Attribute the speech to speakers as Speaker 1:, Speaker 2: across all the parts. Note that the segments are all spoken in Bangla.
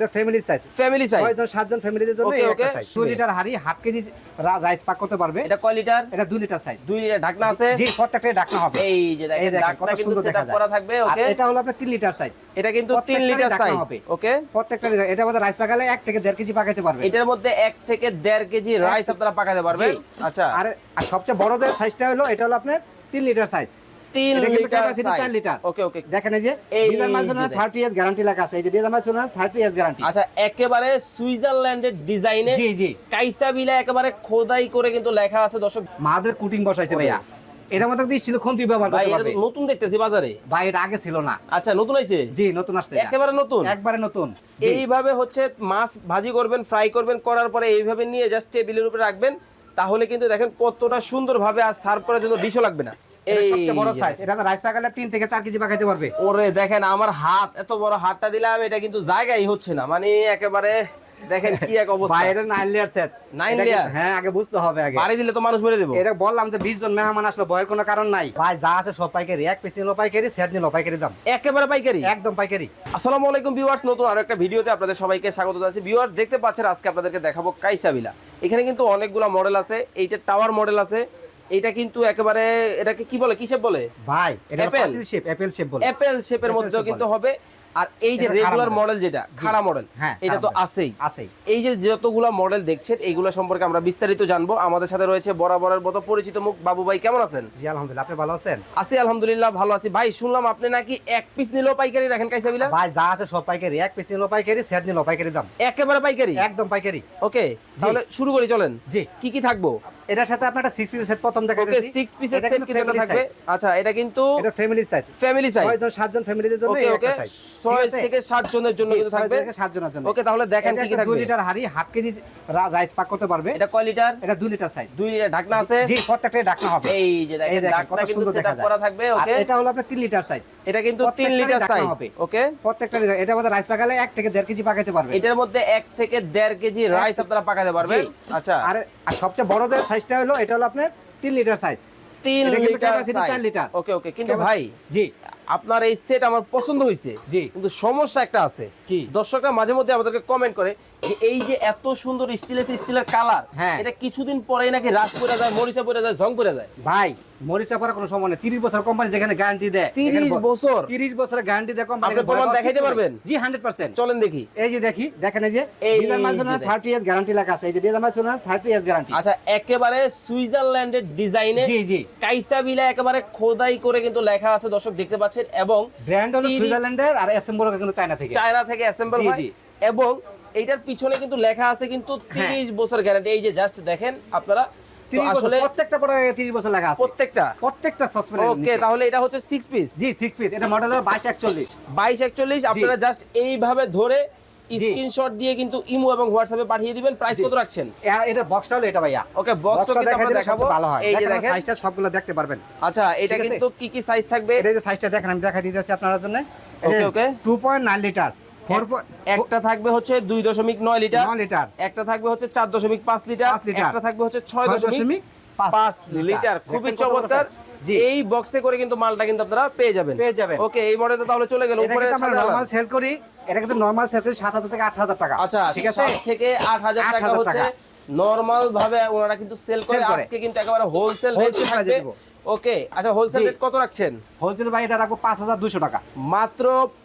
Speaker 1: এটা ফ্যামিলি সাইজ
Speaker 2: ফ্যামিলি সাইজ
Speaker 1: ছয় সাতজন ফ্যামিলিদের জন্য একটা সাইজ 2 লিটার হাড়ি হাফ কেজি রাইস পাক করতে পারবে?
Speaker 2: এটা কয় লিটার?
Speaker 1: এটা 2 লিটার সাইজ
Speaker 2: দুই লিটার ঢাকনা আছে?
Speaker 1: জি প্রত্যেকটাই ঢাকনা হবে।
Speaker 2: এই যে দেখেন
Speaker 1: দেখেন,
Speaker 2: ঢাকনা কিন্তু সেটআপ করা থাকবে
Speaker 1: আর
Speaker 2: ওকে
Speaker 1: এটা হলো আপনার 3 লিটার সাইজ
Speaker 2: এটা কিন্তু 3 লিটার সাইজ
Speaker 1: হবে।
Speaker 2: ওকে
Speaker 1: প্রত্যেকটা এটা আমাদের রাইস পাকালে 1 থেকে 1.5 কেজি পারবে।
Speaker 2: এটার মধ্যে 1 থেকে 1.5 কেজি রাইস আপনারা পাকাতে পারবেন। আচ্ছা।
Speaker 1: আর আর সবচেয়ে বড় যে সাইজটা হলো এটা হলো আপনার 3 লিটার সাইজ
Speaker 2: 3
Speaker 1: এটা কিন্তু
Speaker 2: litre
Speaker 1: capacity 4 litre.
Speaker 2: Okay okay
Speaker 1: দেখেন এই যে
Speaker 2: এই
Speaker 1: ডিজাইন মার্জিন
Speaker 2: যে দেখেন।
Speaker 1: 30 ইয়ার্স গ্যারান্টি লেখা আছে। এই যে ডিজাইন মার্জিন 30 ইয়ার্স গ্যারান্টি
Speaker 2: আচ্ছা একেবারে সুইজারল্যান্ডের ডিজাইনে
Speaker 1: জি জি।
Speaker 2: কাইসা বিলা একেবারে খোদাই করে কিন্তু লেখা আছে দর্শক।
Speaker 1: মার্বেল কুটিং বসাইছে ভাইয়া। এটার মধ্যে দিস ছিল ব্যবহার করতে পারবে।
Speaker 2: নতুন দেখতেছি বাজারে।
Speaker 1: ভাই এটা আগে ছিল না।
Speaker 2: আচ্ছা নতুন আইছে
Speaker 1: জি নতুন আসছে
Speaker 2: একেবারে নতুন?
Speaker 1: একবারে নতুন।
Speaker 2: এইভাবে হচ্ছে মাছ ভাজি করবেন ফ্রাই করবেন করার পরে এইভাবে নিয়ে জাস্ট টেবিলের উপরে রাখবেন। তাহলে কিন্তু দেখেন কতটা সুন্দরভাবে আর সার্ভ করার জন্য ডিশও লাগবে না।
Speaker 1: বড় সাইজ এটা রাইস পাকালে 3 থেকে 4 কেজি পাকাইতে পারবে।
Speaker 2: ওরে দেখেন আমার হাত এত বড় হাতটা দিলাম এটা কিন্তু জায়গায় হচ্ছে না। মানে একেবারে দেখেন কি এক অবস্থা।
Speaker 1: ভাই এটা 9 লেয়ার সেট
Speaker 2: Nine layer?
Speaker 1: হ্যাঁ আগে বুঝতে হবে আগে।
Speaker 2: বাড়ি দিলে তো মানুষ মেরে দেবো।
Speaker 1: এটা বললাম যে 20 জন মেহমান আসলে ভয়ের কোনো কারণ নাই। ভাই যা আছে সব পাইকারি। এক পিস নিলো পাইকারি সেট নিলো পাইকারি দাম।
Speaker 2: একেবারে পাইকারি?
Speaker 1: একদম পাইকারি।
Speaker 2: আসসালামু আলাইকুম ভিউয়ার্স নতুন আরও একটা ভিডিওতে আপনাদের সবাইকে স্বাগত জানাচ্ছি। ভিউয়ার্স দেখতে পাচ্ছেন আজকে আপনাদেরকে দেখাবো কাইসাবিলা এখানে কিন্তু অনেকগুলো মডেল আছে এইটা টাওয়ার মডেল আছে। এইটা কিন্তু একেবারে এটাকে কি বলে কিসেব বলে?
Speaker 1: ভাই এটা? পাতিল শেপ অ্যাপেল শেপ বলে।
Speaker 2: অ্যাপেল শেপের মধ্যেও কিন্তু হবে। আর এই যে রেগুলার মডেল যেটা খাড়া মডেল
Speaker 1: হ্যাঁ,
Speaker 2: এটা তো আছেই।
Speaker 1: আছেই।
Speaker 2: এই যে যতগুলা মডেল দেখছেন এইগুলো সম্পর্কে আমরা বিস্তারিত জানব। আমাদের সাথে রয়েছে বরাবরের মতো পরিচিত মুখ বাবু ভাই কেমন আছেন?
Speaker 1: জি আলহামদুলিল্লাহ আপনি ভালো আছেন?
Speaker 2: আছি আলহামদুলিল্লাহ ভালো আছি। ভাই শুনলাম আপনি নাকি এক পিস নিলেও পাইকারি রাখেন কাইসাবিলা
Speaker 1: ভাই যা আছে সব পাইকারি। এক পিস নিলো পাইকারি সেট নিলো পাইকারি দাম।
Speaker 2: একেবারে পাইকারি?
Speaker 1: একদম পাইকারি।
Speaker 2: ওকে তাহলে শুরু করি চলেন।
Speaker 1: জি।
Speaker 2: কি কি থাকব?
Speaker 1: এটার সাথে আপনার একটা 6 পিসের সেট প্রথম দেখা
Speaker 2: ওকে
Speaker 1: দিয়েছি
Speaker 2: সিক্স পিসের
Speaker 1: এটা
Speaker 2: সেট
Speaker 1: কিন্তু
Speaker 2: থাকবে। আচ্ছা এটা কিন্তু
Speaker 1: এটা ফ্যামিলি সাইজ
Speaker 2: ফ্যামিলি সাইজ
Speaker 1: ছয় জন সাতজন ফ্যামিলিদের জন্য
Speaker 2: ওকে
Speaker 1: এই একটা সাইজ
Speaker 2: ছয় থেকে সাত জনের জন্য কিন্তু থাকবে।
Speaker 1: থেকে সাত জনের জন্য।
Speaker 2: ওকে তাহলে দেখেন কি কি
Speaker 1: একটা 2 লিটার হাড়ি হাফ কেজি রাইস পাক করতে পারবে।
Speaker 2: এটা কয় লিটার?
Speaker 1: এটা 2 লিটার সাইজ
Speaker 2: দুই লিটার ঢাকনা আছে?
Speaker 1: জি প্রত্যেকটাই ঢাকনা হবে।
Speaker 2: এই যে দেখেন ঢাকনা কিন্তু সেটআপ করা থাকবে ওকে?
Speaker 1: এটা হলো আপনার 3 লিটার সাইজ
Speaker 2: এটা কিন্তু তিন লিটার সাইজ। ওকে?
Speaker 1: প্রত্যেকটা এটা আমাদের রাইস পাকালে 1 থেকে 1.5 কেজি পাকাইতে পারবে।
Speaker 2: এটার মধ্যে এক থেকে দেড় কেজি রাইস আপনারা পাকাতে পারবেন। আচ্ছা।
Speaker 1: আর আর সবচেয়ে বড় যে সাইজটা হলো এটা হলো আপনার তিন লিটার সাইজ
Speaker 2: তিন লিটার
Speaker 1: ক্যাপাসিটি চার লিটার।
Speaker 2: ওকে ওকে কিন্তু ভাই
Speaker 1: জি।
Speaker 2: আপনার এই সেট আমার পছন্দ হয়েছে।
Speaker 1: জি।
Speaker 2: কিন্তু সমস্যা একটা আছে।
Speaker 1: কি?
Speaker 2: দর্শকরা মাঝে মধ্যে আমাদেরকে কমেন্ট করে যে এই যে এত সুন্দর স্টিলেস স্টিলের কালার। এটা কিছুদিন পরেই নাকি রাস পড়ে যায় মরিচা পড়ে যায় জং পড়ে যায়।
Speaker 1: ভাই মরিচা পড়ার কোনো সময় নেই। 30 বছর কোম্পানি যেখানে গ্যারান্টি দেয়
Speaker 2: 30 বছর?
Speaker 1: 30 বছরের গ্যারান্টি দেয় কোম্পানি
Speaker 2: আপনি প্রমাণ দেখাইতে পারবেন?
Speaker 1: জি 100%
Speaker 2: চলেন দেখি।
Speaker 1: এই যে দেখি দেখেন এই যে ডিজাইন 30 ইয়ার্স গ্যারান্টি লেখা আছে। এই যে ডিজাইন মার্জিন 30 ইয়ার্স গ্যারান্টি
Speaker 2: আচ্ছা একেবারে সুইজারল্যান্ডের ডিজাইনে
Speaker 1: জি জি।
Speaker 2: কাইসা বিলা একেবারে খোদাই করে কিন্তু লেখা আছে। দর্শক দেখতে পাচ্ছেন এবং
Speaker 1: ব্র্যান্ড হলো সুইজারল্যান্ডের আর অ্যাসেম্বল কিন্তু চায়না থেকে।
Speaker 2: চায়না থেকে অ্যাসেম্বল হয়। এবং এইটার পিছনে কিন্তু লেখা আছে কিন্তু
Speaker 1: হ্যাঁ।
Speaker 2: 30 বছর গ্যারান্টি এই যে জাস্ট দেখেন আপনারা তো
Speaker 1: 30 বছর
Speaker 2: আসলে
Speaker 1: প্রত্যেকটা পরে 30 বছর লেখা আছে।
Speaker 2: প্রত্যেকটা।
Speaker 1: প্রত্যেকটা সসপেন
Speaker 2: ওকে তাহলে এটা হচ্ছে 6 পিস
Speaker 1: জি 6 পিস এটা মডেল হলো 22 41
Speaker 2: 22 41 আপনারা জাস্ট এইভাবে ধরে। স্ক্রিনশট দিয়ে কিন্তু ইমো এবং হোয়াটসঅ্যাপে পাঠিয়ে দিবেন। প্রাইস কত রাখছেন?
Speaker 1: এ- এটার বক্সটা হলো এটা ভাইয়া।
Speaker 2: ওকে বক্সটা কিন্তু আমরা দেখাবো।
Speaker 1: ভালো হয়।
Speaker 2: এই যে
Speaker 1: দেখেন সাইজটা সবগুলো দেখতে পারবেন।
Speaker 2: আচ্ছা এটা কিন্তু কি কি সাইজ থাকবে?
Speaker 1: এটা যে সাইজটা দেখেন আমি দেখা দিতেছি আপনার জন্য।
Speaker 2: ওকে, ওকে।
Speaker 1: 2.9 লিটার
Speaker 2: একটা থাকবে হচ্ছে 2.9 দশমিক
Speaker 1: 9 লিটার
Speaker 2: একটা থাকবে হচ্ছে 4.5 দশমিক
Speaker 1: পাঁচ লিটার।
Speaker 2: একটা থাকবে হচ্ছে
Speaker 1: 6.5
Speaker 2: 6.5 লিটার খুবই চমৎকার। এই বক্সে করে কিন্তু মালটা কিন্তু আপনারা পেয়ে যাবেন।
Speaker 1: পেয়ে যাবেন।
Speaker 2: ওকে এই মডেলটা তাহলে চলে গেল উপরে
Speaker 1: নরমাল সেল করি এটা কিন্তু নরমাল সেল করি 7000 থেকে 8000 টাকা।
Speaker 2: আচ্ছা
Speaker 1: ঠিক আছে?
Speaker 2: থেকে আট হাজার টাকা হচ্ছে নরমাল ভাবে ওনারা কিন্তু সেল করে। আজকে কিন্তু একেবারে হোলসেল রেট থাকবে। ওকে আচ্ছা হোলসেল রেট কত রাখছেন?
Speaker 1: হোলসেল ভাই এটা রাখব 5200 টাকা।
Speaker 2: মাত্র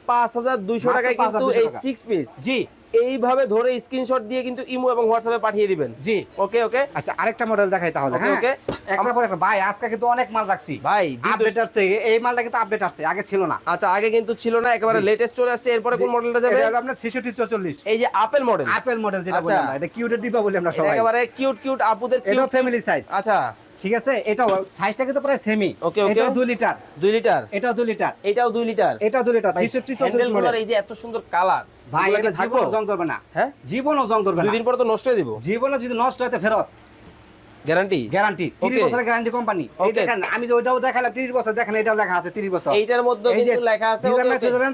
Speaker 2: পাঁচ হাজার দুইশো
Speaker 1: মাত্র
Speaker 2: টাকায় কিন্তু এই
Speaker 1: টাকা।
Speaker 2: সিক্স পিস
Speaker 1: জি।
Speaker 2: এইভাবে ধরে স্ক্রিনশট দিয়ে কিন্তু ইমো এবং হোয়াটসঅ্যাপে পাঠিয়ে দিবেন।
Speaker 1: জি।
Speaker 2: ওকে ওকে
Speaker 1: আচ্ছা আরেকটা মডেল দেখাই তাহলে
Speaker 2: ওকে,
Speaker 1: হ্যাঁ?
Speaker 2: ওকে।
Speaker 1: একটা পরে ভাই আজকে কিন্তু অনেক মাল রাখছি।
Speaker 2: ভাই
Speaker 1: আপডেট আসছে এই মালটা কিন্তু আপডেট আসছে আগে ছিল না।
Speaker 2: আচ্ছা আগে কিন্তু ছিল না একেবারে লেটেস্ট চলে আসছে এরপরে কোন মডেলটা যাবে?
Speaker 1: এটা আপনার 66 44
Speaker 2: এই যে আপেল মডেল
Speaker 1: আপেল মডেল যেটা
Speaker 2: আচ্ছা।
Speaker 1: বললাম এটা কিউটের ডিবা বলি আমরা সবাই।
Speaker 2: একেবারে কিউট কিউট আপুদের কিউট
Speaker 1: ফ্যামিলি সাইজ
Speaker 2: আচ্ছা।
Speaker 1: ঠিক আছে? এটা সাইজটা কিন্তু প্রায় সেমি
Speaker 2: ওকে, ওকে।
Speaker 1: এটা 2 লিটার।
Speaker 2: দুই লিটার।
Speaker 1: এটা 2 লিটার।
Speaker 2: এটাও দুই লিটার।
Speaker 1: এটা 2 লিটার 66 44 মডেল
Speaker 2: এই যে এত সুন্দর কালার
Speaker 1: ভাই এটা জীবন জং করবে না।
Speaker 2: হ্যাঁ?
Speaker 1: জীবনও জং করবে না।
Speaker 2: দুদিন পরে তো নষ্ট হয়ে দিব।
Speaker 1: জীবনও যদি নষ্ট হতে ফেরত।
Speaker 2: গ্যারান্টি?
Speaker 1: গ্যারান্টি। 30 বছরের গ্যারান্টি কোম্পানি। এই দেখেন আমি যে ওইটাও দেখালাম 30 বছর দেখেন এটাও লেখা আছে 30 বছর।
Speaker 2: এইটার মধ্যে কিন্তু লেখা আছে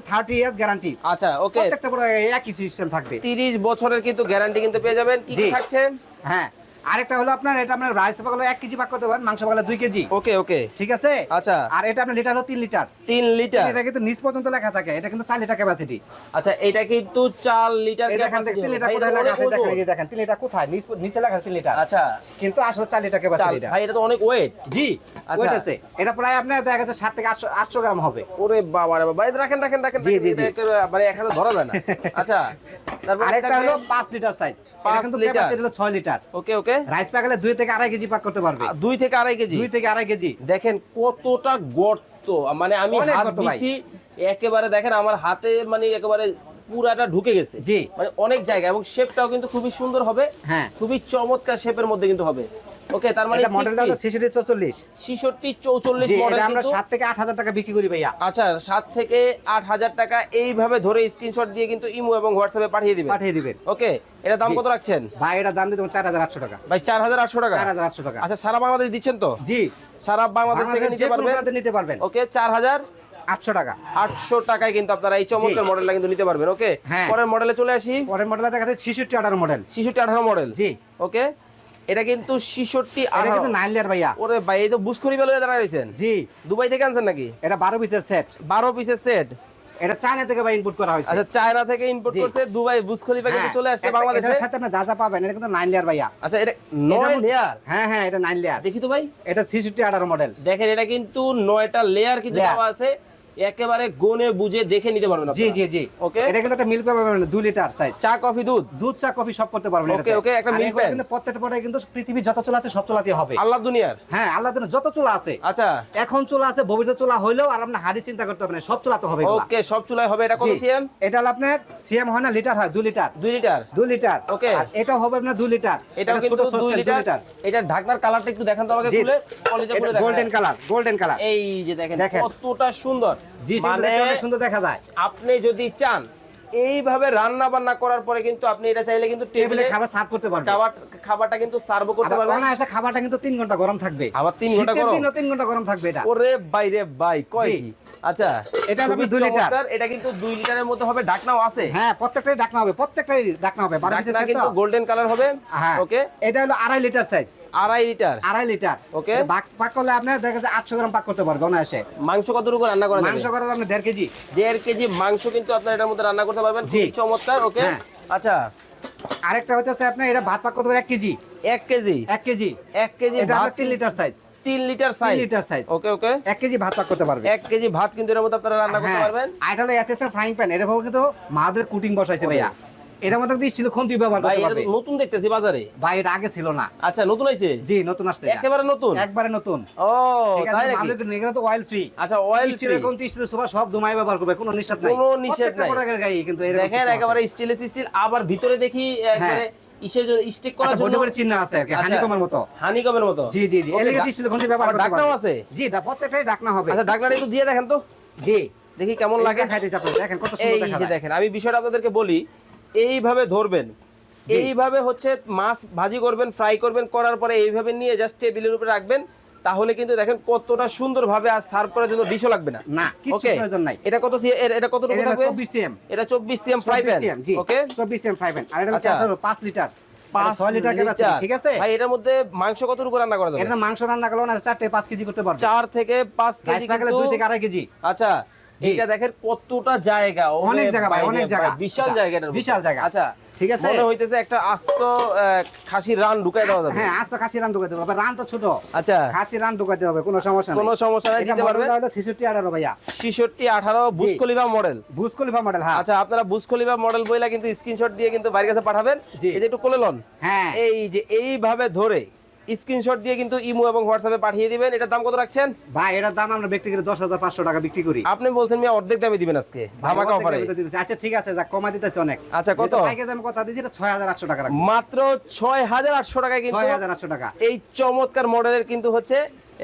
Speaker 1: 30 ইয়ার্স গ্যারান্টি
Speaker 2: আচ্ছা ওকে
Speaker 1: প্রত্যেকটা পুরো একই সিস্টেম থাকবে।
Speaker 2: 30 বছরের কিন্তু গ্যারান্টি কিন্তু পেয়ে যাবেন। কি কি থাকছে?
Speaker 1: হ্যাঁ। আরেকটা হলো আপনার এটা আপনার রাইস পাকলে এক কেজি পাক করতে পারেন মাংস পাকলে দুই কেজি।
Speaker 2: ওকে ওকে।
Speaker 1: ঠিক আছে?
Speaker 2: আচ্ছা।
Speaker 1: আর এটা আপনার লিটার হলো তিন লিটার
Speaker 2: তিন লিটার
Speaker 1: এটা কিন্তু নিচ পর্যন্ত লেখা থাকে এটা কিন্তু চার লিটার ক্যাপাসিটি
Speaker 2: আচ্ছা এটা কিন্তু চার লিটার
Speaker 1: দেখেন তিন লিটার কোথায় লেখা আছে? দেখেন। এই দেখেন তিন লিটার কোথায়? নিচ- লেখা তিন লিটার
Speaker 2: আচ্ছা।
Speaker 1: কিন্তু আসলে চার লিটার ক্যাপাসিটি এটা।
Speaker 2: ভাই এটা তো অনেক ওয়েট
Speaker 1: জি
Speaker 2: আচ্ছা।
Speaker 1: ওইটা আছে। এটা প্রায় আপনার দেখা গেছে সাত থেকে আটশো আটশো গ্রাম হবে।
Speaker 2: ওরে বাবা। রে বাবা রাখেন রাখেন রাখেন।
Speaker 1: জি, জি,
Speaker 2: এটা মানে এক হাতে ধরা যায় না। আচ্ছা।
Speaker 1: আরেকটা হলো পাঁচ লিটার সাইজ কিন্তু ক্যাপাসিটি হলো ছয় লিটার।
Speaker 2: ওকে ওকে।
Speaker 1: রাইস পাকলে দুই থেকে আড়াই কেজি পাক করতে পারবে।
Speaker 2: দুই থেকে আড়াই কেজি?
Speaker 1: দুই থেকে আড়াই কেজি।
Speaker 2: দেখেন কতটা গর্ত। মানে আমি
Speaker 1: অনেক
Speaker 2: হাত দিছি একেবারে দেখেন আমার হাতে মানে একেবারে পুরাটা ঢুকে গেছে।
Speaker 1: জি।
Speaker 2: মানে অনেক জায়গা এবং শেপটাও কিন্তু খুবই সুন্দর হবে।
Speaker 1: হ্যাঁ।
Speaker 2: খুবই চমৎকার শেপের মধ্যে কিন্তু হবে। ওকে তার মানে
Speaker 1: মডেলটা হলো ছেষট্টি চৌচল্লিশ।
Speaker 2: ছিষট্টি চৌচল্লিশ
Speaker 1: জি
Speaker 2: মডেল
Speaker 1: আমরা
Speaker 2: কিন্তু
Speaker 1: সাত থেকে আট হাজার টাকা বিক্রি করি ভাইয়া।
Speaker 2: আচ্ছা সাত থেকে আট হাজার টাকা এইভাবে ধরে স্ক্রিনশট দিয়ে কিন্তু ইমো এবং হোয়াটসঅ্যাপে পাঠিয়ে দিবেন।
Speaker 1: পাঠিয়ে দিবেন।
Speaker 2: ওকে এটা দাম কত রাখছেন?
Speaker 1: ভাই এটা দাম দিতে চার হাজার আটশো টাকা।
Speaker 2: ভাই চার হাজার আটশো টাকা?
Speaker 1: চার হাজার আটশো টাকা।
Speaker 2: আচ্ছা সারা বাংলাদেশ দিচ্ছেন তো?
Speaker 1: জি।
Speaker 2: সারা বাংলাদেশ থেকে নিতে পারবেন?
Speaker 1: নিতে পারবেন।
Speaker 2: ওকে চার হাজার
Speaker 1: আটশো টাকা।
Speaker 2: আটশো টাকায় কিন্তু আপনারা এই চমৎকার। মডেলটা কিন্তু নিতে পারবেন। ওকে
Speaker 1: হ্যাঁ।
Speaker 2: পরের মডেলে চলে আসি।
Speaker 1: পরের মডেলটা দেখা যাচ্ছে ছিষট্টি আঠারো মডেল
Speaker 2: ছিষট্টি আঠারো মডেল
Speaker 1: জি।
Speaker 2: ওকে এটা কিন্তু ছিষট্টি
Speaker 1: এটা কিন্তু নাইন লিয়ার ভাইয়া।
Speaker 2: ওরে ভাই এই তো বুসখুরি বেলা দাঁড়া রয়েছেন
Speaker 1: জি।
Speaker 2: দুবাই থেকে আনছেন নাকি?
Speaker 1: এটা বারো পিসের সেট
Speaker 2: বারো পিসের সেট
Speaker 1: এটা চায়না থেকে ভাই ইনপুট করা হয়েছে।
Speaker 2: আচ্ছা চায়না থেকে ইম্পোর্ট দুবাই কিন্তু
Speaker 1: হ্যাঁ,
Speaker 2: চলে আসছে
Speaker 1: এটা-
Speaker 2: বাংলাদেশে।
Speaker 1: এটার সাথে আপনি যা যা পাবেন এটা কিন্তু লিয়ার ভাইয়া।
Speaker 2: আচ্ছা এটা লেয়ার
Speaker 1: হ্যাঁ হ্যাঁ এটা লিয়ার
Speaker 2: দেখি তো ভাই।
Speaker 1: এটা ছিষট্টি আঠারো মডেল
Speaker 2: দেখেন এটা কিন্তু নয়টা লেয়ার কিন্তু দেওয়া আছে। একেবারে গনে বুঝে দেখে নিতে পারবেন
Speaker 1: জি জি জি।
Speaker 2: ওকে
Speaker 1: এটা কিন্তু একটা মিল্ক পাবেন দুই লিটার সাইজ
Speaker 2: চা কফি দুধ?
Speaker 1: দুধ চা কফি সব করতে পারবেন
Speaker 2: ওকে, ওকে, একটা pan।
Speaker 1: কিন্তু প্রত্যেকটা পরে কিন্তু পৃথিবীর যত চুলা আছে সব চুলাতে হবে।
Speaker 2: আল্লাহ দুনিয়ার?
Speaker 1: হ্যাঁ আল্লাহ দিনের যত চুলা আছে।
Speaker 2: আচ্ছা।
Speaker 1: এখন চুলা আছে ভবিষ্যৎ চুলা হইলেও আর আপনার হাড়ি চিন্তা করতে হবে না সব চুলাতে হবে
Speaker 2: ওকে সব চুলায় হবে। এটা কত। সিএম
Speaker 1: এটা হলো আপনার সিএম হয় না লিটার হয় দুই লিটার
Speaker 2: দুই লিটার
Speaker 1: দুই লিটার
Speaker 2: ওকে।
Speaker 1: আর এটা হবে আপনার দুই লিটার এটা
Speaker 2: কিন্তু
Speaker 1: ছোট
Speaker 2: দুই
Speaker 1: সসপ্যান,
Speaker 2: লিটার এটা ঢাকনার কালারটা একটু দেখান তো আমাকে খুলে। কলেজে খুলে দেখান।
Speaker 1: গোল্ডেন কালার গোল্ডেন কালার
Speaker 2: এই যে দেখেন। কতটা সুন্দর। মানে
Speaker 1: সুন্দর দেখা যায়।
Speaker 2: আপনি যদি চান এইভাবে রান্না বান্না করার পরে কিন্তু আপনি এটা চাইলে কিন্তু
Speaker 1: টেবিলে খাবার সার্ভ করতে পারবেন
Speaker 2: খাবার খাবারটা কিন্তু সার্ভ করতে পারবেন
Speaker 1: অনায়াসে খাবারটা কিন্তু তিন ঘণ্টা গরম থাকবে।
Speaker 2: আবার তিন
Speaker 1: ঘণ্টা
Speaker 2: গরম?
Speaker 1: দিনও তিন ঘণ্টা গরম থাকবে এটা।
Speaker 2: ওরে বাইরে বাই কয় কি? আচ্ছা
Speaker 1: এটা
Speaker 2: খুবই
Speaker 1: দুই লিটার।
Speaker 2: এটা কিন্তু দুই লিটারের মধ্যে হবে ঢাকনাও আছে।
Speaker 1: হ্যাঁ প্রত্যেকটাই ডাকনা হবে প্রত্যেকটাই ডাকনা হবে বারো পিসের
Speaker 2: ঢাকনা
Speaker 1: set
Speaker 2: কিন্তু গোল্ডেন কালার হবে।
Speaker 1: হ্যাঁ।
Speaker 2: ওকে
Speaker 1: এটা হলো আড়াই লিটার সাইজ
Speaker 2: আড়াই লিটার?
Speaker 1: আড়াই লিটার।
Speaker 2: ওকে।
Speaker 1: পাক করলে আপনার দেখা যায় আটশো গ্রাম পাক করতে পারবে অনায়াসে।
Speaker 2: মাংস কতটুকু রান্না করা
Speaker 1: মাংস আপনি দেড় কেজি।
Speaker 2: দেড় কেজি মাংস কিন্তু আপনার এটার মধ্যে রান্না করতে পারবেন। চমৎকার ওকে?
Speaker 1: হ্যাঁ।
Speaker 2: আচ্ছা।
Speaker 1: আরেকটা আপনার এটা ভাত পাক করতে পারবে এক কেজি।
Speaker 2: এক কেজি?
Speaker 1: এক কেজি।
Speaker 2: এক কেজি
Speaker 1: এটা তিন লিটার সাইজ
Speaker 2: তিন litre size
Speaker 1: litre size।
Speaker 2: Okay okay.
Speaker 1: এক কেজি ভাত পাক করতে পারবে।
Speaker 2: এক কেজি ভাত কিন্তু এর মধ্যে আপনারা রান্না করতে
Speaker 1: হ্যাঁ।
Speaker 2: পারবেন।
Speaker 1: আর এটা হলো ফ্রাইং প্যান এর কিন্তু মার্বেল কুটিং বসাইছে ভাইয়া। এটার মধ্যে কিন্তু স্টিল খুন্তি ব্যবহার করতে
Speaker 2: এটা
Speaker 1: পারবে।
Speaker 2: নতুন দেখতেছি বাজারে।
Speaker 1: ভাই এটা আগে ছিল না।
Speaker 2: আচ্ছা নতুন হয়েছে
Speaker 1: জি নতুন আসছে
Speaker 2: একেবারে নতুন?
Speaker 1: একবারে নতুন।
Speaker 2: ও তাই নাকি?
Speaker 1: এগুলো তো অয়েল ফ্রি
Speaker 2: আচ্ছা অয়েল
Speaker 1: সোফা সব ব্যবহার করবে কোনো নিষেধ নাই।
Speaker 2: কোনো নিষেধ নাই।
Speaker 1: প্রোডাক্টের গায়ে কিন্তু এরকম
Speaker 2: দেখেন একেবারে স্টিলের স্টিল আবার ভিতরে দেখি একবারে ইসের জন্য স্টিক করার জন্য
Speaker 1: বড় চিহ্ন আছে আর কি
Speaker 2: আচ্ছা।
Speaker 1: হানিকমের মতো।
Speaker 2: হানিকমের মতো?
Speaker 1: জি জি জি।
Speaker 2: ডা-
Speaker 1: ব্যবহার করতে পারবে।
Speaker 2: আছে?
Speaker 1: জি এটা প্রত্যেকটাই ঢাকনা হবে।
Speaker 2: আচ্ছা একটু দিয়ে দেখেন তো।
Speaker 1: জি।
Speaker 2: দেখি কেমন লাগে।
Speaker 1: খাইতেছে আপনি দেখেন কত সুন্দর দেখা
Speaker 2: দেখেন আমি বিষয়টা আপনাদেরকে বলি এইভাবে ধরবেন। এইভাবে হচ্ছে মাছ ভাজি করবেন ফ্রাই করবেন করার পরে এইভাবে নিয়ে জাস্ট টেবিলের উপরে রাখবেন। তাহলে কিন্তু দেখেন কতটা সুন্দরভাবে আর সার্ভ করার জন্য ডিশও লাগবে না।
Speaker 1: না কিছু প্রয়োজন নাই।
Speaker 2: এটা কত এটা কতটুকু
Speaker 1: এটা
Speaker 2: থাকবে?
Speaker 1: 24 সিএম
Speaker 2: এটা 24 CM fry pan okay
Speaker 1: 24 CM fry pan আর এটা হচ্ছে
Speaker 2: আচ্ছা।
Speaker 1: 5 লিটার
Speaker 2: 5
Speaker 1: 6 লিটার ঠিক আছে?
Speaker 2: ভাই এটার মধ্যে মাংস কতটুকু রান্না করা যাবে?
Speaker 1: এটা মাংস রান্না করলে না 4 থেকে 5 কেজি করতে পারবে।
Speaker 2: 4 থেকে 5 কেজি
Speaker 1: পাকলে 2 থেকে আড়াই কেজি।
Speaker 2: আচ্ছা। এটা দেখেন কতটা জায়গা
Speaker 1: অনেক জায়গা ভাই, অনেক জায়গা।
Speaker 2: বিশাল জায়গা
Speaker 1: বিশাল জায়গা।
Speaker 2: আচ্ছা
Speaker 1: ঠিক আছে?
Speaker 2: মনে হইতেছে একটা আস্ত আহ, খাসির রান ঢুকাই দেওয়া যাবে।
Speaker 1: হ্যাঁ আজ তো খাসি রান ঢুকাতে হবে রান তো ছোট।
Speaker 2: আচ্ছা।
Speaker 1: খাসি রান ঢুকাতে হবে কোনো সমস্যা
Speaker 2: কোনো সমস্যা নাই দিতে পারবে?
Speaker 1: হলো 66 18 ভাইয়া।
Speaker 2: 66 18 বুসকলিভা মডেল
Speaker 1: খলিফা মডেল হ্যাঁ।
Speaker 2: আচ্ছা আপনারা বুসকলিভা মডেল বইলা কিন্তু স্ক্রিনশট দিয়ে কিন্তু বাইরের কাছে পাঠাবেন। এই যে একটু কোলে লন।
Speaker 1: হ্যাঁ।
Speaker 2: এই যে এইভাবে ধরে স্ক্রিনশট দিয়ে কিন্তু ইমো এবং হোয়াটসঅ্যাপে পাঠিয়ে দিবেন। এটার দাম কত রাখছেন?
Speaker 1: ভাই এটার দাম আমরা বিক্রি করি 10500 টাকা বিক্রি করি।
Speaker 2: আপনি বলছেন মিয়া অর্ধেক দামে দিবেন আজকে। ধামাকা অফারে
Speaker 1: আচ্ছা ঠিক আছে যা কমা দিতেছে অনেক।
Speaker 2: আচ্ছা, কত?
Speaker 1: পাইকে দাম কথা দিছি এটা 6800 টাকা রাখব।
Speaker 2: মাত্র ছয় হাজার আটশো টাকায় কিন্তু
Speaker 1: 6800 টাকা।
Speaker 2: এই চমৎকার মডেলের কিন্তু হচ্ছে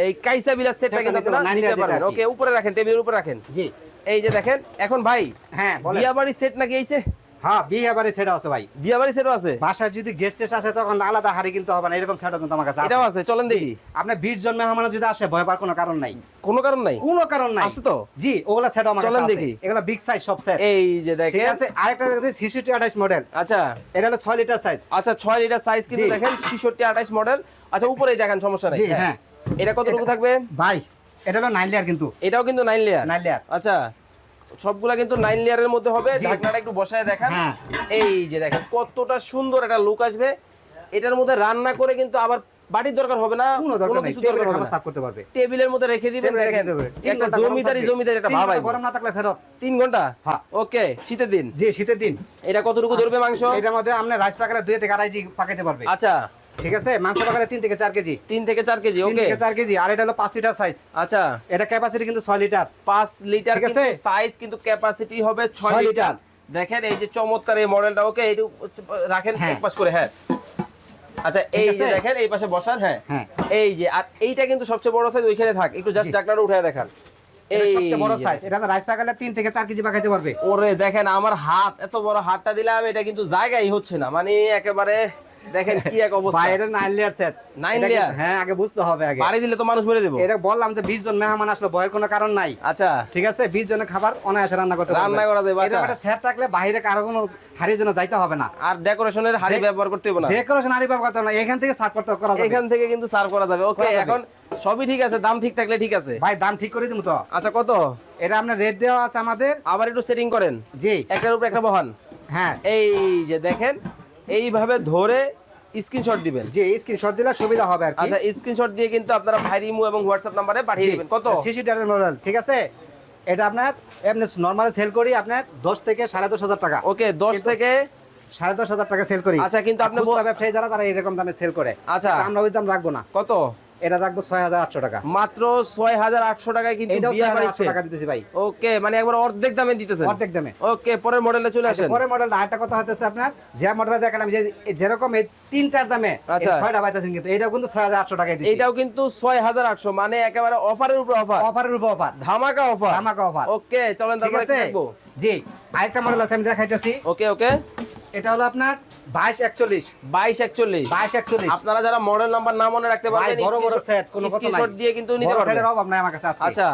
Speaker 2: এই কাইসা বিলাস সেটটা কিন্তু আপনারা নিতে
Speaker 1: 9
Speaker 2: পারবেন। ওকে উপরে রাখেন টেবিলের উপরে রাখেন।
Speaker 1: জি।
Speaker 2: এই যে দেখেন এখন ভাই
Speaker 1: হ্যাঁ বলেন।
Speaker 2: বিয়া সেট নাকি এইছে
Speaker 1: হ্যাঁ বিয়ে বাড়ি সেটা আছে ভাই।
Speaker 2: বিয়া বাড়ি সেটও আছে?
Speaker 1: বাসায় যদি গেস্ট এসে আসে তখন আলাদা হাড়ি কিনতে হবে না এরকম সেটও কিন্তু আমার কাছে আছে
Speaker 2: এটাও আছে। চলেন দেখি।
Speaker 1: আপনার বিশ জন মেহমান যদি আসে ভয় পাওয়ার কোনো কারণ নাই।
Speaker 2: কোনো কারণ নাই?
Speaker 1: কোনো কারণ নাই।
Speaker 2: আছে তো?
Speaker 1: জি ওগুলা সেট আমার
Speaker 2: চলেন দেখি।
Speaker 1: এগুলা বিগ সাইজ সব সেট
Speaker 2: এই যে
Speaker 1: ঠিক আছে আরেকটা দেখেন সিসিটি আঠাইশ মডেল
Speaker 2: আচ্ছা।
Speaker 1: এটা হলো ছয় লিটার সাইজ
Speaker 2: আচ্ছা ছয় লিটার সাইজ কিন্তু দেখেন ছিষট্টি আঠাইশ মডেল আচ্ছা উপরেই দেখেন সমস্যা নেই।
Speaker 1: জি হ্যাঁ।
Speaker 2: এটা কতটুকু থাকবে?
Speaker 1: ভাই এটা হলো নাইন লেয়ার কিন্তু।
Speaker 2: এটাও কিন্তু নাইন লেয়ার
Speaker 1: নাইন লেয়ার
Speaker 2: আচ্ছা। সবগুলা কিন্তু নাইন লেয়ারের মধ্যে হবে। ঢাকনাটা একটু বসায় দেখান।
Speaker 1: হ্যাঁ।
Speaker 2: এই যে দেখেন কতটা সুন্দর একটা লুক আসবে। এটার মধ্যে রান্না করে কিন্তু আবার বাটির দরকার হবে না
Speaker 1: কোনো
Speaker 2: কিছু দরকার হবে
Speaker 1: সার্ভ করতে পারবে।
Speaker 2: টেবিলের মধ্যে রেখে দিবেন দেখেন। একটা জমিদারি জমিদারি একটা ভাব
Speaker 1: গরম না থাকলে ফেরত।
Speaker 2: তিন ঘণ্টা?
Speaker 1: হ্যাঁ।
Speaker 2: ওকে শীতের দিন।
Speaker 1: জি শীতের দিন।
Speaker 2: এটা কতটুকু ধরবে মাংস?
Speaker 1: এটার মধ্যে আপনি রাইস পাকালে দুই থেকে আড়াই জি পাকাইতে পারবে।
Speaker 2: আচ্ছা।
Speaker 1: ঠিক আছে? মাংস পাকালে তিন থেকে চার কেজি।
Speaker 2: তিন থেকে চার কেজি
Speaker 1: তিন
Speaker 2: ওকে
Speaker 1: থেকে চার কেজি আর এটা হলো পাঁচ লিটার সাইজ
Speaker 2: আচ্ছা।
Speaker 1: এটা ক্যাপাসিটি কিন্তু ছয় লিটার
Speaker 2: পাঁচ লিটার কিন্তু সাইজ কিন্তু ক্যাপাসিটি হবে ছয়
Speaker 1: ছয়
Speaker 2: লিটার
Speaker 1: লিটার।
Speaker 2: দেখেন এই যে চমৎকার এই মডেলটা ওকে এইটু রাখেন
Speaker 1: হ্যাঁ।
Speaker 2: এক পাশ করে হ্যাঁ। আচ্ছা এই যে দেখেন এই পাশে বসান হ্যাঁ।
Speaker 1: হ্যাঁ।
Speaker 2: এই যে আর এইটা কিন্তু সবচেয়ে বড় সাইজ ওইখানে থাক। একটু জাস্ট ডাকনাটা উঠে দেখান। এই
Speaker 1: সবচেয়ে বড় সাইজ এটা রাইস পাকালে থেকে কেজি পাকাইতে পারবে।
Speaker 2: ওরে দেখেন আমার হাত এত বড় হাতটা দিলাম এটা কিন্তু জায়গায় হচ্ছে না। মানে একেবারে দেখেন কি এক অবস্থা।
Speaker 1: বাইরে নাইন লেয়ার সেট
Speaker 2: layer?
Speaker 1: হ্যাঁ আগে বুঝতে হবে আগে।
Speaker 2: বাড়ি দিলে তো মানুষ মেরে দেবো।
Speaker 1: এটা বললাম যে বিশ জন মেহমান আসলে ভয়ের কোনো কারণ নাই।
Speaker 2: আচ্ছা।
Speaker 1: ঠিক আছে? বিশ জনের খাবার অনায়াসে রান্না করতে
Speaker 2: রান্না করা যাবে, আচ্ছা।
Speaker 1: এটা সেট থাকলে বাইরে কারও কোনো জন্য যাইতে হবে না।
Speaker 2: আর ডেকোরেশনের হাড়ি ব্যবহার করতে হবে না।
Speaker 1: ডেকোরেশন হারি ব্যবহার করতে হবে না। এখান থেকে সার্ভ করতে করা যাবে।
Speaker 2: এখান থেকে কিন্তু সার্ভ করা যাবে। ওকে এখন সবই ঠিক আছে দাম ঠিক থাকলে ঠিক আছে।
Speaker 1: ভাই দাম ঠিক করে দিব তো।
Speaker 2: আচ্ছা কত?
Speaker 1: এটা আপনার রেট দেওয়া আছে আমাদের।
Speaker 2: আবার একটু সেটিং করেন।
Speaker 1: জি।
Speaker 2: একটার উপর একটা বহান।
Speaker 1: হ্যাঁ।
Speaker 2: এই যে দেখেন এইভাবে ধরে স্ক্রিনশট দিবেন।
Speaker 1: যে স্ক্রিনশট দিলে সুবিধা হবে আর কি।
Speaker 2: আচ্ছা স্ক্রিনশট দিয়ে কিন্তু আপনারা ভাই ইমো এবং হোয়াটসঅ্যাপ নম্বরে পাঠিয়ে দিবেন। কত?
Speaker 1: সিসি ডাটার মডেল ঠিক আছে? এটা আপনার এমনি নর্মাল সেল করি আপনার দশ থেকে সাড়ে দশ হাজার টাকা।
Speaker 2: ওকে 10 থেকে
Speaker 1: সাড়ে দশ হাজার টাকা সেল করি।
Speaker 2: আচ্ছা, কিন্তু আপনি
Speaker 1: ব্যবসায়ী যারা তারা এরকম দামে সেল করে।
Speaker 2: আচ্ছা।
Speaker 1: আমরা ওই দাম রাখব না।
Speaker 2: কত?
Speaker 1: এটা রাখব ছয় হাজার আটশো টাকা।
Speaker 2: মাত্র 6800 টাকায় কিন্তু
Speaker 1: এটাও
Speaker 2: বিয়া
Speaker 1: ছয় হাজার আটশো
Speaker 2: set।
Speaker 1: টাকা দিতেছি ভাই।
Speaker 2: ওকে মানে একবার অর্ধেক দামে দিতেছেন।
Speaker 1: অর্ধেক দামে।
Speaker 2: ওকে পরের মডেলে চলে
Speaker 1: আচ্ছা,
Speaker 2: আসেন।
Speaker 1: পরের মডেলটা আরেকটা কথা হতেছে আপনার যে দেখালাম যে যেরকম এই তিনটার দামে
Speaker 2: আচ্ছা।
Speaker 1: ছয়টা পাইতেছেন কিন্তু এটাও কিন্তু ছয় হাজার আটশো টাকায়
Speaker 2: এইটাও কিন্তু 6800 মানে একেবারে অফারের উপর অফার
Speaker 1: অফারের উপর অফার
Speaker 2: ধামাকা অফার
Speaker 1: ধামাকা offer।
Speaker 2: ওকে চলেন তারপরে দেখব।
Speaker 1: জি আরেকটা মডেল আছে আমি দেখাইতেছি।
Speaker 2: ওকে ওকে।
Speaker 1: এটা হলো আপনার বাইশ একচল্লিশ।
Speaker 2: 22 41
Speaker 1: বাইশ একচল্লিশ।
Speaker 2: আপনারা যারা মডেল নাম্বার না মনে রাখতে
Speaker 1: ভাই
Speaker 2: পারবেন
Speaker 1: বড় বড় সেট কোনো কথা নাই।
Speaker 2: দিয়ে কিন্তু নিতে পারবেন।
Speaker 1: সেটের অভাব নাই আমার কাছে
Speaker 2: আচ্ছা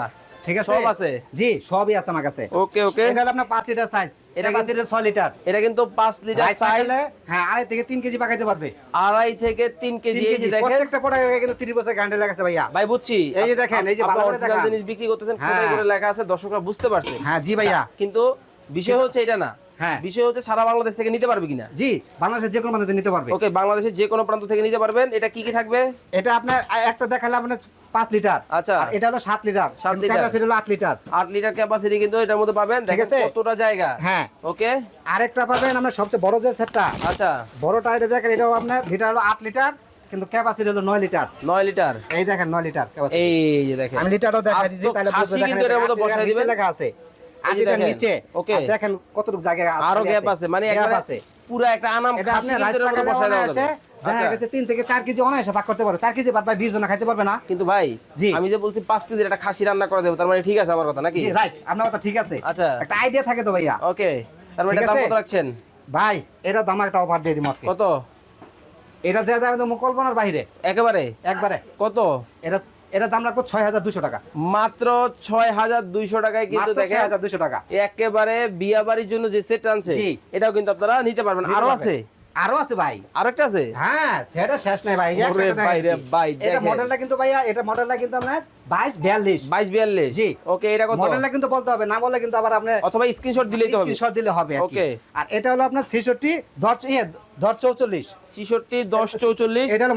Speaker 1: ঠিক আছে?
Speaker 2: সব আছে?
Speaker 1: জি সবই আছে আমার কাছে।
Speaker 2: ওকে ওকে।
Speaker 1: এটা হলো আপনার পাঁচ লিটার সাইজ
Speaker 2: এটা
Speaker 1: এটা
Speaker 2: কিন্তু-
Speaker 1: ক্যাপাসিটি ছয় লিটার
Speaker 2: এটা কিন্তু 5 লিটার সাইজ
Speaker 1: হ্যাঁ আড়াই থেকে তিন কেজি পাকাইতে পারবে।
Speaker 2: আড়াই থেকে 3 কেজি
Speaker 1: তিন
Speaker 2: এই
Speaker 1: কেজি।
Speaker 2: যে দেখেন।
Speaker 1: প্রত্যেকটা প্রোডাক্ট হয়ে গেলে তিরিশ বছর গ্যারান্টি লাগাছে ভাইয়া।
Speaker 2: ভাই বুঝছি।
Speaker 1: এই যে দেখেন, এই যে ভালো করে দেখান।
Speaker 2: জিনিস বিক্রি করতেছেন
Speaker 1: হ্যাঁ।
Speaker 2: কোথায় করে লেখা আছে দর্শকরা বুঝতে পারছে।
Speaker 1: হ্যাঁ জি ভাইয়া।
Speaker 2: কিন্তু বিষয় হচ্ছে এটা না।
Speaker 1: হ্যাঁ।
Speaker 2: বিষয় হচ্ছে সারা বাংলাদেশ থেকে নিতে পারবে কিনা?
Speaker 1: জি বাংলাদেশের যে কোনো মানুষ নিতে পারবে।
Speaker 2: ওকে বাংলাদেশের যে কোনো প্রান্ত থেকে নিতে পারবেন। এটা কি কি থাকবে?
Speaker 1: এটা আপনার একটা দেখালে আপনার পাঁচ লিটার।
Speaker 2: আচ্ছা।
Speaker 1: এটা হলো সাত লিটার।
Speaker 2: সাত লিটার।
Speaker 1: ক্যাপাসিটি হলো আট লিটার।
Speaker 2: আট লিটার ক্যাপাসিটি কিন্তু এটার মধ্যে পাবেন।
Speaker 1: ঠিক আছে?
Speaker 2: কতটা জায়গা।
Speaker 1: হ্যাঁ।
Speaker 2: ওকে।
Speaker 1: আরেকটা পাবেন আমরা সবচেয়ে বড় যে সেটটা।
Speaker 2: আচ্ছা।
Speaker 1: বড়টা এটা দেখেন এটাও আপনার লিটার হলো আট লিটার কিন্তু ক্যাপাসিটি হলো নয় লিটার।
Speaker 2: নয় লিটার।
Speaker 1: এই দেখেন নয় লিটার capacity।
Speaker 2: এই যে দেখেন।
Speaker 1: আমি লিটারও দেখাই দিচ্ছি তাহলে বুঝতে দেখেন
Speaker 2: কিন্তু এটার মধ্যে
Speaker 1: আট লিটার
Speaker 2: দিবেন।
Speaker 1: লেখা আছে। আট
Speaker 2: এই যে
Speaker 1: লিটার
Speaker 2: দেখেন।
Speaker 1: নিচে
Speaker 2: ওকে।
Speaker 1: দেখেন কতটুকু জায়গা
Speaker 2: আরও গ্যাপ আছে মানে
Speaker 1: গ্যাপ আছে।
Speaker 2: পুরো একটা আনাম খাসি
Speaker 1: আপনি রাইস
Speaker 2: কিন্তু এটার মধ্যে
Speaker 1: পাকালে
Speaker 2: বসায় দেওয়া
Speaker 1: অনায়াসে
Speaker 2: যাবে।
Speaker 1: দেখা গেছে তিন থেকে চার কেজি অনায়াসে ভাগ করতে পারো। চার কেজি বাদ ভাই বিশ জন খাইতে পারবে না?
Speaker 2: কিন্তু ভাই
Speaker 1: জি।
Speaker 2: আমি যে বলছি পাঁচ কেজির একটা খাসি রান্না করা যাবে তার মানে ঠিক আছে আমার কথা নাকি?
Speaker 1: রাইট আপনার কথা ঠিক আছে।
Speaker 2: আচ্ছা।
Speaker 1: একটা আইডিয়া থাকে তো ভাইয়া।
Speaker 2: ওকে তার মানে দাম কত রাখছেন?
Speaker 1: ভাই এটা দাম একটা অফার দিয়ে দিই আজকে।
Speaker 2: কত?
Speaker 1: এটা যে দাম তো কল্পনার বাইরে।
Speaker 2: একেবারে?
Speaker 1: একবারে।
Speaker 2: কত?
Speaker 1: এটা এটা দাম রাখব ছয় হাজার দুশো টাকা।
Speaker 2: মাত্র ছয় হাজার দুইশো টাকায় কিন্তু দেখেন
Speaker 1: হাজার দুশো টাকা।
Speaker 2: একেবারে বিয়া বাড়ির জন্য যে সেট আনছে এটাও কিন্তু আপনারা নিতে পারবেন।
Speaker 1: আরও
Speaker 2: আছে?
Speaker 1: আরও আছে ভাই।
Speaker 2: আরও একটা আছে?
Speaker 1: হ্যাঁ সেটা শেষ নাই ভাই।
Speaker 2: ওরে ভাই রে ভাই,
Speaker 1: এটা মডেলটা কিন্তু ভাইয়া এটা মডেলটা কিন্তু আপনার জি।
Speaker 2: ওকে এটা কত?
Speaker 1: মডেলটা কিন্তু বলতে হবে না বললে কিন্তু আবার আপনি
Speaker 2: অথবা স্ক্রিনশট দিলেই তো হবে।
Speaker 1: স্ক্রিনশট দিলে হবে আর আর এটা হলো আপনার ইয়ে এটা হলো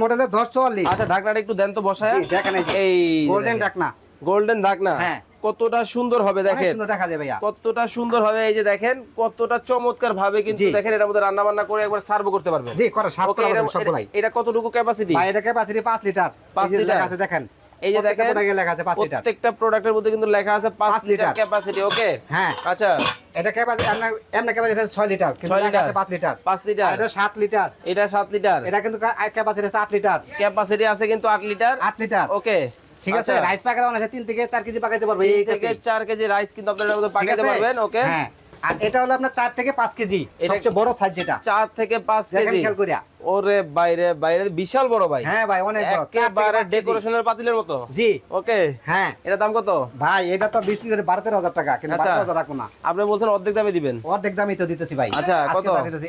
Speaker 2: আচ্ছা ঢাকনাটা একটু দেন তো বসায়।
Speaker 1: দেখেন এই গোল্ডেন ডাকনা
Speaker 2: গোল্ডেন ঢাকনা।
Speaker 1: হ্যাঁ।
Speaker 2: কতটা সুন্দর হবে দেখেন।
Speaker 1: দেখা যায় ভাইয়া।
Speaker 2: কতটা সুন্দর হবে এই যে দেখেন কতটা চমৎকার ভাবে কিন্তু। দেখেন এটার মধ্যে রান্না বান্না করে একবার সার্ভ করতে পারবেন।
Speaker 1: জি করে করা
Speaker 2: এটা-
Speaker 1: যাবে সবগুলাই।
Speaker 2: এটা কতটুকু ক্যাপাসিটি
Speaker 1: ভাই এটা ক্যাপাসিটি পাঁচ লিটার।
Speaker 2: পাঁচ লিটার।
Speaker 1: আছে দেখেন।
Speaker 2: এই যে দেখেন
Speaker 1: লেখা আছে পাঁচ লিটার।
Speaker 2: প্রত্যেকটা প্রোডাক্টের মধ্যে কিন্তু লেখা আছে পাঁচ
Speaker 1: পাঁচ
Speaker 2: লিটার
Speaker 1: লিটার।
Speaker 2: ক্যাপাসিটি ওকে?
Speaker 1: হ্যাঁ।
Speaker 2: আচ্ছা।
Speaker 1: এটা ক্যাপাসিটি আপনার এমনি ক্যাপাসিটি আছে ছয় লিটার কিন্তু লেখা আছে পাঁচ লিটার।
Speaker 2: পাঁচ লিটার।
Speaker 1: এটা সাত লিটার।
Speaker 2: এটা সাত লিটার।
Speaker 1: এটা কিন্তু ক্যাপাসিটি আছে আট লিটার।
Speaker 2: ক্যাপাসিটি আছে কিন্তু আট লিটার।
Speaker 1: আট লিটার।
Speaker 2: ওকে।
Speaker 1: ঠিক আছে রাইস অনেক তিন থেকে চার কেজি পাকাইতে পারবে এইটাতে।
Speaker 2: থেকে চার কেজি রাইস কিন্তু আপনার মধ্যে
Speaker 1: আছে?
Speaker 2: পারবেন ওকে
Speaker 1: হ্যাঁ আর এটা হলো আপনার চার থেকে পাঁচ কেজি সবচেয়ে বড় সাইজ যেটা।
Speaker 2: চার থেকে পাঁচ
Speaker 1: দেখেন
Speaker 2: কেজি।
Speaker 1: খেয়াল করিয়া।
Speaker 2: ওরে বাইরে বাইরে বিশাল বড় ভাই।
Speaker 1: হ্যাঁ ভাই অনেক বড়
Speaker 2: একেবারে ডেকোরেশনের পাতিলের মতো।
Speaker 1: জি।
Speaker 2: ওকে
Speaker 1: হ্যাঁ।
Speaker 2: এটা দাম কত?
Speaker 1: ভাই এটা তো বিক্রি করে বারো তেরো হাজার টাকা কিন্তু
Speaker 2: আচ্ছা।
Speaker 1: হাজার রাখব না।
Speaker 2: আপনি বলছেন অর্ধেক দামে দিবেন।
Speaker 1: অর্ধেক দামই তো দিতেছি ভাই।
Speaker 2: আচ্ছা, কত?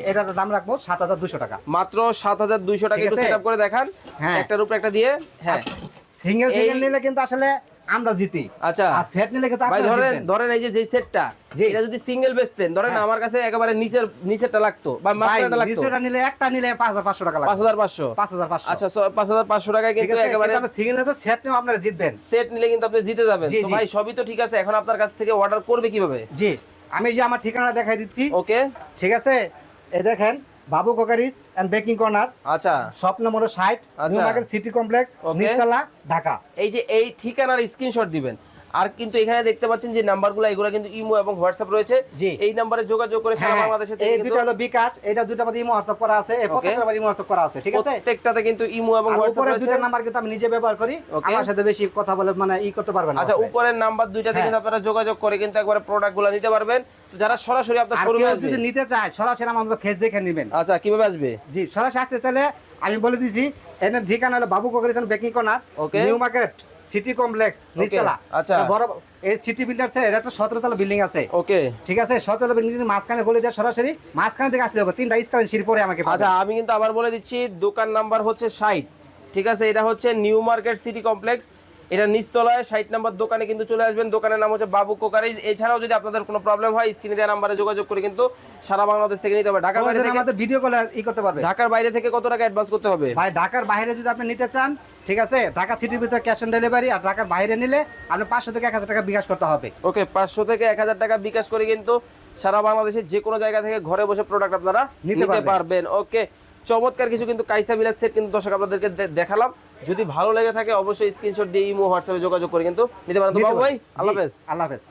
Speaker 1: এটার দাম রাখব সাত হাজার দুশো টাকা।
Speaker 2: মাত্র সাত হাজার দুইশো টাকা একটু
Speaker 1: আছে?
Speaker 2: সেট করে দেখান।
Speaker 1: হ্যাঁ।
Speaker 2: একটার উপরে একটা দিয়ে। হ্যাঁ।
Speaker 1: সিঙ্গেল সিঙ্গেল নিলে কিন্তু আসলে আমরা জিতি।
Speaker 2: আচ্ছা।
Speaker 1: আর সেট নিলে কিন্তু
Speaker 2: ভাই ধরেন ধরেন এই যে যে সেটটা। এটা যদি সিঙ্গেল বেচতেন ধরেন
Speaker 1: হ্যাঁ।
Speaker 2: আমার কাছে একেবারে নিচের নিচেরটা লাগতো বা মাঝখানটা লাগতো।
Speaker 1: নিচেরটা নিলে একটা নিলে পাঁচ হাজার পাঁচশো টাকা
Speaker 2: পাঁচ
Speaker 1: লাগবে
Speaker 2: হাজার পাঁচশো।
Speaker 1: পাঁচ
Speaker 2: আচ্ছা পাঁচ হাজার পাঁচশো টাকায় কিন্তু একেবারে
Speaker 1: আমরা সিঙ্গেল নিলে সেট নিয়েও আপনারা জিতবেন।
Speaker 2: সেট নিলে কিন্তু আপনি জিতে যাবেন। তো ভাই সবই তো ঠিক আছে এখন আপনার কাছ থেকে অর্ডার করবে কীভাবে?
Speaker 1: জি আমি যে আমার ঠিকানা দেখাই দিচ্ছি।
Speaker 2: ওকে
Speaker 1: ঠিক আছে? এই দেখেন Babu cookeries and baking corner
Speaker 2: আচ্ছা
Speaker 1: শপ নম্বর ষাট
Speaker 2: আচ্ছা।
Speaker 1: New market city complex. নিচতলা ঢাকা
Speaker 2: এই যে এই ঠিকানার স্ক্রিনশট দিবেন আর কিন্তু এখানে দেখতে পাচ্ছেন যে নাম্বারগুলো এগুলো কিন্তু ইমো এবং হোয়াটসঅ্যাপ রয়েছে। এই নাম্বারে যোগাযোগ করে সারা
Speaker 1: হ্যাঁ,
Speaker 2: বাংলাদেশে
Speaker 1: এই দুটো হলো বিকাশ এটা দুটো মধ্যে ইমো হোয়াটসঅ্যাপ করা আছে এই প্রত্যেকটা আবার ইমো হোয়াটসঅ্যাপ করা আছে ঠিক আছে?
Speaker 2: প্রত্যেকটাতে কিন্তু ইমো এবং হোয়াটসঅ্যাপ রয়েছে।
Speaker 1: দুটো নাম্বার কিন্তু আমি নিজে ব্যবহার করি আমার সাথে বেশি কথা বলে মানে ই করতে পারবেন
Speaker 2: আচ্ছা উপরের নাম্বার দুইটাতে
Speaker 1: হ্যাঁ।
Speaker 2: কিন্তু আপনারা যোগাযোগ করে কিন্তু একবারে প্রোডাক্টগুলো নিতে পারবেন। তো যারা সরাসরি আপনার শোরুমে আসবে।
Speaker 1: যদি নিতে চায় সরাসরি আমার ফেস দেখে নেবেন।
Speaker 2: আচ্ছা কীভাবে আসবে?
Speaker 1: জি সরাসরি আসতে চাইলে আমি বলে দিছি এর ঠিকানা হলো Babu cookeries baking corner new market. City complex নিচতলা।
Speaker 2: আচ্ছা।
Speaker 1: বড় এই সিটি বিল্ডার্স এটা একটা সতেরো তলা বিল্ডিং আছে।
Speaker 2: ওকে।
Speaker 1: ঠিক আছে? সতেরো তলা বিল্ডিং মাঝখানে খুলে দেওয়া সরাসরি মাঝখান থেকে আসলে হবে। তিনটা স্কালেন সিঁড়ি পরে আমাকে।
Speaker 2: আচ্ছা আমি কিন্তু আবার বলে দিচ্ছি দোকান নাম্বার হচ্ছে ষাট। ঠিক আছে? এটা হচ্ছে নিউ মার্কেট সিটি কমপ্লেক্স। এটা নিচতলায় ষাট নাম্বার দোকানে কিন্তু চলে আসবেন। দোকানের নাম হচ্ছে বাবু কোকারিজ। এছাড়াও যদি আপনাদের কোনো প্রবলেম হয় স্ক্রিনে দেওয়া নাম্বারে যোগাযোগ করে কিন্তু সারা বাংলাদেশ থেকে নিতে হবে। ঢাকার বাইরে থেকে
Speaker 1: আমাদের ভিডিও কলে ই করতে পারবে।
Speaker 2: ঢাকার বাইরে থেকে কত টাকা অ্যাডভান্স করতে হবে?
Speaker 1: ভাই ঢাকার বাইরে যদি আপনি নিতে চান ঠিক আছে ঢাকা সিটির ভিতরে ক্যাশ অন ডেলিভারি আর ঢাকার বাইরে নিলে আপনি পাঁচশো থেকে এক হাজার টাকা বিকাশ করতে হবে।
Speaker 2: ওকে পাঁচশো থেকে এক হাজার টাকা বিকাশ করে কিন্তু সারা বাংলাদেশের যে কোনো জায়গা থেকে ঘরে বসে প্রোডাক্ট আপনারা
Speaker 1: নিতে। পারবেন।
Speaker 2: ওকে চমৎকার কিছু কিন্তু কাইসা বিলাস সেট কিন্তু দর্শক আপনাদেরকে দেখালাম। যদি ভালো লেগে থাকে অবশ্যই স্ক্রিনশট দিয়ে ইমো হোয়াটসঅ্যাপে যোগাযোগ করে কিন্তু নিতে পারেন। তো বাবু ভাই আল্লাহ হাফেজ।
Speaker 1: আল্লাহ হাফেজ।